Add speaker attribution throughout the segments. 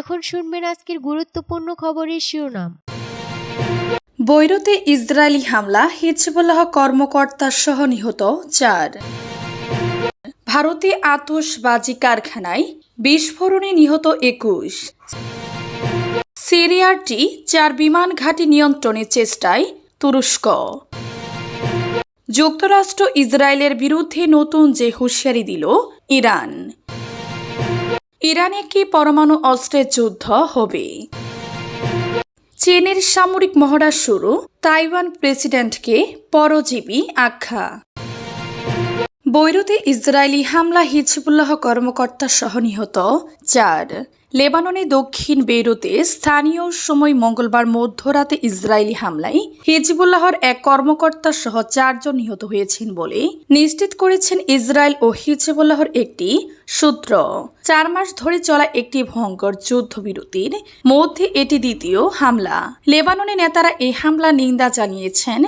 Speaker 1: এখন শুনবেন আজকের গুরুত্বপূর্ণ খবরের শিরোনাম।
Speaker 2: বৈরুতে ইসরায়েলি হামলা, হিজবুল্লাহ কর্মকর্তা সহ নিহত চার। ভারতে আতসবাজি কারখানায় বিস্ফোরণে নিহত একুশ। সিরিয়ারটি চার বিমান ঘাঁটি নিয়ন্ত্রণের চেষ্টায় তুরস্ক। যুক্তরাষ্ট্র ইসরায়েলের বিরুদ্ধে নতুন যে হুঁশিয়ারি দিল ইরান। ইরানে কি পরমাণু অস্ত্রের যুদ্ধ হবে? চীনের সামরিক মহড়া শুরু, তাইওয়ান প্রেসিডেন্টকে পরজীবী আখ্যা। বৈরুতে ইসরায়েলি হামলা হিজবুল্লাহ কর্মকর্তা সহ নিহত চার। লেবাননে দক্ষিণ বেইরুতে স্থানীয় সময় মঙ্গলবার মধ্যরাতে ইসরায়েলি হামলায় হিজবুল্লাহর এক কর্মকর্তা সহ চারজন নিহত হয়েছেন বলে নিশ্চিত করেছেন ইসরায়েল ও হিজবুল্লাহর একটি সূত্র। চার মাস ধরে চলা একটি ভয়ঙ্কর যুদ্ধবিরতির মধ্যে এটি দ্বিতীয় হামলা। লেবাননে নেতারা এই হামলা নিন্দা জানিয়েছেন,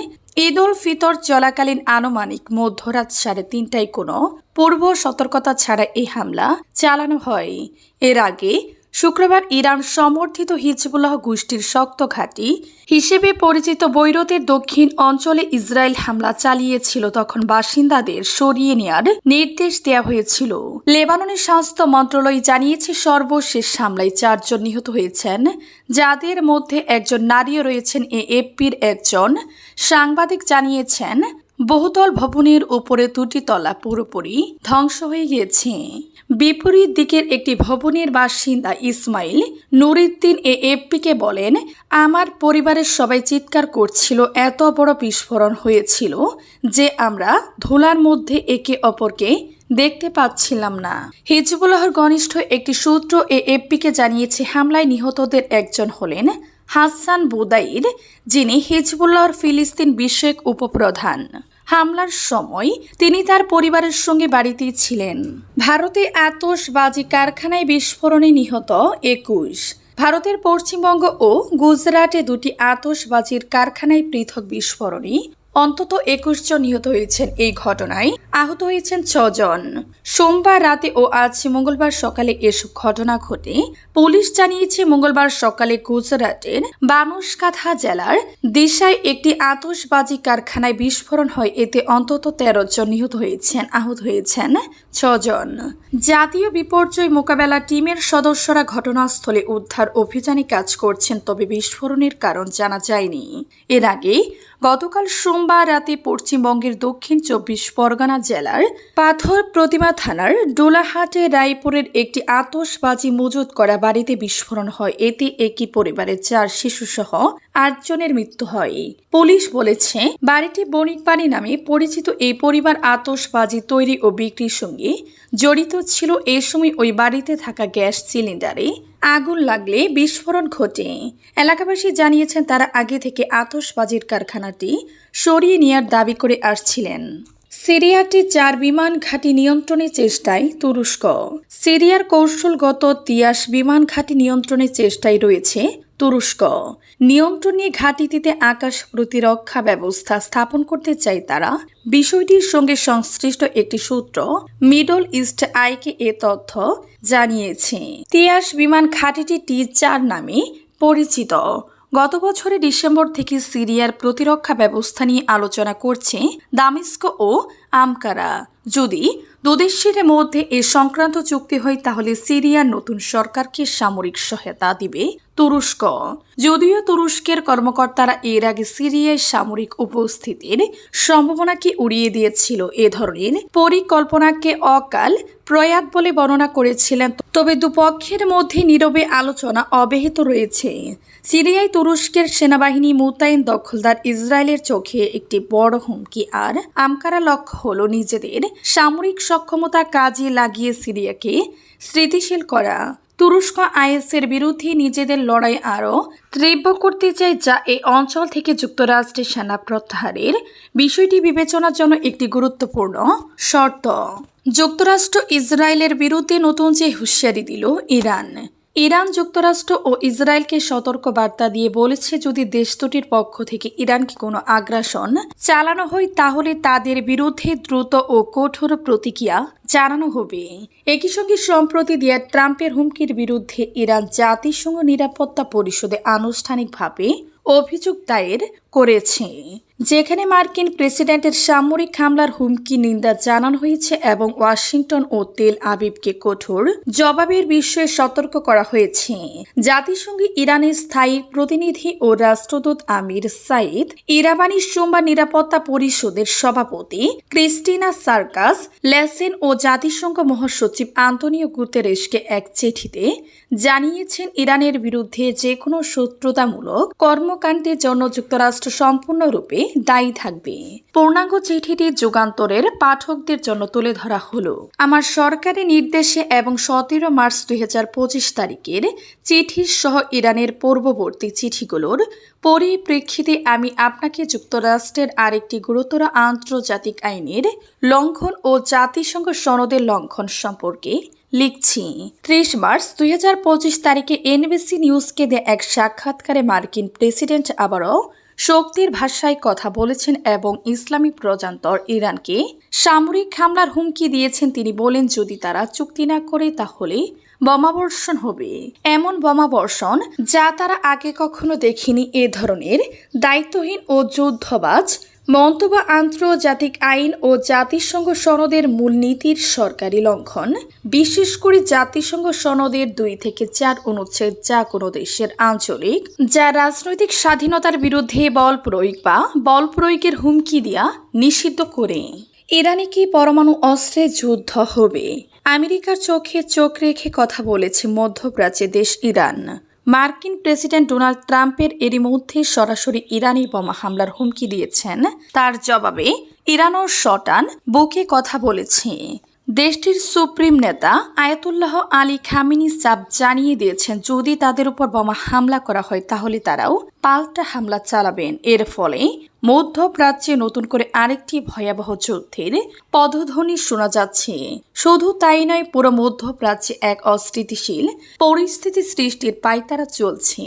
Speaker 2: ঈদ উল ফিতর চলাকালীন আনুমানিক মধ্যরাত সাড়ে তিনটায় কোনো পূর্ব সতর্কতা ছাড়া এই হামলা চালানো হয়। এর আগে শুক্রবার ইরান সমর্থিত হিজবুল্লাহ গোষ্ঠীর শক্ত ঘাঁটি হিসেবে পরিচিত বৈরতের দক্ষিণ অঞ্চলে ইসরায়েল হামলা চালিয়েছিল তখন বাসিন্দাদের সরিয়ে নেয়ার নির্দেশ দেওয়া হয়েছিল। লেবাননের স্বাস্থ্য মন্ত্রণালয় জানিয়েছে সর্বশেষ হামলায় চারজন নিহত হয়েছেন। যাদের মধ্যে একজন নারীও রয়েছেন। এ একজন সাংবাদিক জানিয়েছেন বহুতল ভবনের উপরে দুটি তলা পুরোপুরি ধ্বংস হয়ে গিয়েছে। বিপরীত দিকের একটি ভবনের বাসিন্দা ইসমাইল নুরুদ্দিন এ এফপিকে বলেন, আমার পরিবারের সবাই চিৎকার করছিল, এত বড় বিস্ফোরণ হয়েছিল যে আমরা ধুলার মধ্যে একে অপরকে দেখতে পাচ্ছিলাম না। হিজবুল্লাহর ঘনিষ্ঠ একটি সূত্র এ এফপিকে জানিয়েছে, হামলায় নিহতদের একজন হলেন হাসান বুদাইর, যিনি হিজবুল্লাহর ফিলিস্তিন বিষয়ক উপপ্রধান। হামলার সময় তিনি তার পরিবারের সঙ্গে বাড়িতেই ছিলেন। ভারতে আতসবাজি কারখানায় বিস্ফোরণে নিহত একুশ। ভারতের পশ্চিমবঙ্গ ও গুজরাটে দুটি আতসবাজির কারখানায় পৃথক বিস্ফোরণে অন্তত একুশ জন নিহত হয়েছেন এই ঘটনায়। আহত হয়েছেন ছজন। সোমবার রাতে ও আজ মঙ্গলবার সকালে এসব ঘটনা ঘটে। পুলিশ জানিয়েছে, মঙ্গলবার সকালে গুজরাটের বানুসকাথা জেলার দিশায় একটি আতসবাজি কারখানায় বিস্ফোরণ হয়। এতে অন্তত তেরো জন নিহত হয়েছেন, আহত হয়েছেন ছজন। জাতীয় বিপর্যয় মোকাবেলা টিমের সদস্যরা ঘটনাস্থলে উদ্ধার অভিযানে কাজ করছেন, তবে বিস্ফোরণের কারণ জানা যায়নি। এর আগে গতকাল সোমবার রাতে পশ্চিমবঙ্গের দক্ষিণ চব্বিশ পরগনা জেলার পাথর প্রতিমা থানার ডোলাহাটে রায়পুরের একটি আতসবাজি মজুত করা বাড়িতে বিস্ফোরণ হয়। এতে একই পরিবারের চার শিশুসহ আটজনের মৃত্যু হয়। পুলিশ বলেছে, বাড়িটি বণিক বাড়ি নামে পরিচিত এই পরিবার আতসবাজি তৈরি ও বিক্রির সঙ্গে জড়িত ছিল। এ সময় ওই বাড়িতে থাকা গ্যাস সিলিন্ডারে আগুন লাগলে বিস্ফোরণ ঘটে। এলাকাবাসী জানিয়েছেন, তারা আগে থেকে আতসবাজির কারখানাটি সরিয়ে নেওয়ার দাবি করে আসছিলেন। সিরিয়াটি চার বিমান ঘাঁটি নিয়ন্ত্রণের চেষ্টায় তুরস্ক। সিরিয়ার কৌশলগত তিয়াস বিমান ঘাঁটি নিয়ন্ত্রণের চেষ্টায় রয়েছে তুরস্ক। নিয়ন্ত্রণ নিয়ে ঘাঁটিটিতে আকাশ প্রতিরক্ষা ব্যবস্থা স্থাপন করতে চায় তারা। বিষয়টির সঙ্গে সংশ্লিষ্ট একটি সূত্র মিডল ইস্ট আইকে এ তথ্য জানিয়েছে। তিয়াস বিমান ঘাঁটিটি টি চার নামে পরিচিত। গত বছরে ডিসেম্বর থেকে সিরিয়ার প্রতিরক্ষা ব্যবস্থা নিয়ে আলোচনা করছে দামিস্ক ও আমকারা। যদি দুদেশের মধ্যে এ সংক্রান্ত চুক্তি হয়, তাহলে সিরিয়ার নতুন সরকারকে সামরিক সহায়তা দিবে তুরস্ক। যদিও তুরস্কের কর্মকর্তারা এর আগে সিরিয়ায় সামরিক উপস্থিতির সম্ভাবনাকে উড়িয়ে দিয়েছিল এ ধরনের পরিকল্পনাকে অকাল প্রয়াত বলে বর্ণনা করেছিলেন। তবে দুপক্ষের মধ্যে নীরবে আলোচনা অব্যাহত রয়েছে। সিরিয়ায় তুরস্কের সেনাবাহিনী মোতায়েন দখলদার ইসরায়েলের চোখে একটি বড় হুমকি, আর আমকারা লক্ষ্য হল নিজেদের সামরিক সক্ষমতা কাজে লাগিয়ে সিরিয়াকে স্মৃতিশীল করা। তুরস্ক আইএসের বিরুদ্ধে নিজেদের লড়াই আরও তীব্র করতে চায়, যা এই অঞ্চল থেকে যুক্তরাষ্ট্রের সেনা প্রত্যাহারের বিষয়টি বিবেচনার জন্য একটি গুরুত্বপূর্ণ শর্ত। যুক্তরাষ্ট্র ইসরায়েলের বিরুদ্ধে নতুন যে হুঁশিয়ারি দিল ইরান ইরান যুক্তরাষ্ট্র ও ইসরায়েলকে সতর্ক বার্তা দিয়ে বলেছে, যদি দেশ দুটির পক্ষ থেকে ইরানকে কোনো আগ্রাসন চালানো হয়, তাহলে তাদের বিরুদ্ধে দ্রুত ও কঠোর প্রতিক্রিয়া জানানো হবে। একই সঙ্গে সম্প্রতি দেয়া ট্রাম্পের হুমকির বিরুদ্ধে ইরান জাতিসংঘ নিরাপত্তা পরিষদে আনুষ্ঠানিকভাবে অভিযোগ দায়ের করেছে। যেখানে মার্কিন প্রেসিডেন্টের সামরিক হামলার হুমকি নিন্দা জানানো হয়েছে এবং ওয়াশিংটন ও তেল আবিবকে কঠোর জবাবের বিষয়ে সতর্ক করা হয়েছে। জাতিসংঘে ইরানের স্থায়ী প্রতিনিধি ও রাষ্ট্রদূত আমির সাইদ, ইরাবানি সোমবার নিরাপত্তা পরিষদের সভাপতি ক্রিস্টিনা সার্কাস, লেসেন ও জাতিসংঘ মহাসচিব আন্তনিও গুতেরেসকে এক চিঠিতে জানিয়েছেন, ইরানের বিরুদ্ধে যে কোনো শত্রুতামূলক কর্মকাণ্ডের জন্য যুক্তরাষ্ট্র সম্পূর্ণরূপে দায়ী থাকবে। পূর্ণাঙ্গ চিঠিটি যুগান্তরের পাঠকদের জন্য তুলে ধরা হলো। আমার সরকারি নির্দেশে এবং সতেরো মার্চ দুই তারিখের চিঠি সহ ইরানের পূর্ববর্তী চিঠিগুলোর পরিপ্রেক্ষিতে আমি আপনাকে যুক্তরাষ্ট্রের আরেকটি গুরুতর আন্তর্জাতিক আইনের লঙ্ঘন ও জাতিসংঘ সনদের লঙ্ঘন সম্পর্কে লিখছি। ত্রিশ মার্চ দুই হাজার পঁচিশ তারিখে এনবিসি নিউজকে দেয়া এক সাক্ষাৎকারে মার্কিন প্রেসিডেন্ট আবারও শক্তির ভাষায় কথা বলেছেন এবং ইসলামী প্রজান্তর ইরানকে সামরিক হামলার হুমকি দিয়েছেন তিনি বলেন, যদি তারা চুক্তি না করে, তাহলে বোমাবর্ষণ হবে। এমন বোমাবর্ষণ যা তারা আগে কখনো দেখেনি, এ ধরনের দায়িত্বহীন ও যুদ্ধবাজ মন্তব্য আন্তর্জাতিক আইন ও জাতিসংঘ সনদের মূলনীতির সরকারি লঙ্ঘন। বিশেষ করে জাতিসংঘ সনদের দুই থেকে চার অনুচ্ছেদ যা কোনো দেশের আঞ্চলিক, যা রাজনৈতিক স্বাধীনতার বিরুদ্ধে বল প্রয়োগ বা বল প্রয়োগের হুমকি দেয়া নিষিদ্ধ করে। ইরানে কি পরমাণু অস্ত্রে যুদ্ধ হবে? আমেরিকার চোখে চোখ রেখে কথা বলেছে মধ্যপ্রাচ্যের দেশ ইরান। মার্কিন প্রেসিডেন্ট ডোনাল্ড ট্রাম্পের এরই মধ্যে সরাসরি ইরানি বোমা হামলার হুমকি দিয়েছেন। তার জবাবে ইরানও শটান বুকে কথা বলেছে। দেশটির সুপ্রিম নেতা আয়াতুল্লাহ আলী খামিনি চাপ জানিয়ে দিয়েছেন, যদি তাদের উপর বোমা হামলা করা হয়, তাহলে তারাও পাল্টা হামলা চালাবেন। এর ফলে মধ্যপ্রাচ্যে নতুন করে আরেকটি ভয়াবহ যুদ্ধের পদধ্বনি শোনা যাচ্ছে। শুধু তাই নয়, পুরো মধ্যপ্রাচ্যে এক অস্থিতিশীল পরিস্থিতি সৃষ্টির পায়তারা চলছে।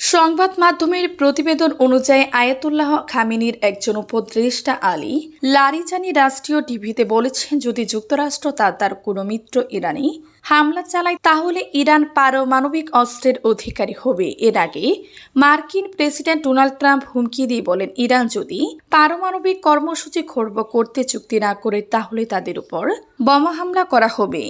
Speaker 2: সংবাদ মাধ্যমের প্রতিবেদন অনুযায়ী আয়াতুল্লাহ খামিনির একজন উপদেষ্টা আলী লারিজানি রাষ্ট্রীয় টিভিতে বলেছেন, যদি যুক্তরাষ্ট্র তার তার কোনো মিত্র ইরানি হামলা চালায়, তাহলে ইরান পারমাণবিক অস্ত্রের অধিকারী হবে। এর আগে মার্কিন প্রেসিডেন্ট ডোনাল্ড ট্রাম্প হুমকি দিয়ে বলেন, ইরান যদি পারমাণবিক কর্মসূচি খর্ব করতে চুক্তি না করে, তাহলে তাদের উপর বোমা হামলা করা হবে।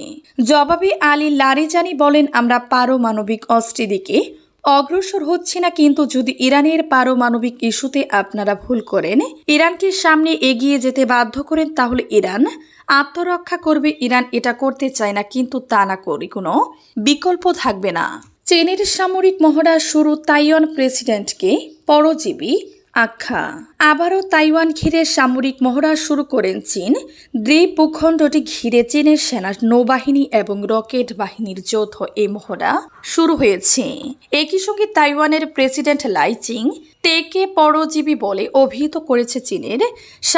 Speaker 2: জবাবে আলী লারিজানি বলেন, আমরা পারমাণবিক অস্ত্রের দিকে অগ্রসর হচ্ছে না কিন্তু যদি ইরানের পারমাণবিক ইস্যুতে আপনারা ভুল করেন, ইরানকে সামনে এগিয়ে যেতে বাধ্য করেন, তাহলে ইরান আত্মরক্ষা করবে, ইরান এটা করতে চায় না, কিন্তু তা না করে কোনো বিকল্প থাকবে না। চেনের সামরিক মহড়া শুরু তাইওয়ান প্রেসিডেন্টকে পরজীবী আখ্যা। আবারও তাইওয়ান ঘিরে সামরিক মহড়া শুরু করেন চীন। দ্বীপ ভূখণ্ডটি ঘিরে চীনের সেনা নৌবাহিনী এবং রকেট বাহিনীর যৌথ এই মহড়া শুরু হয়েছে। একই সঙ্গে তাইওয়ানের প্রেসিডেন্ট লাইচিং তেকে পরজীবী বলে অভিহিত করেছে চীনের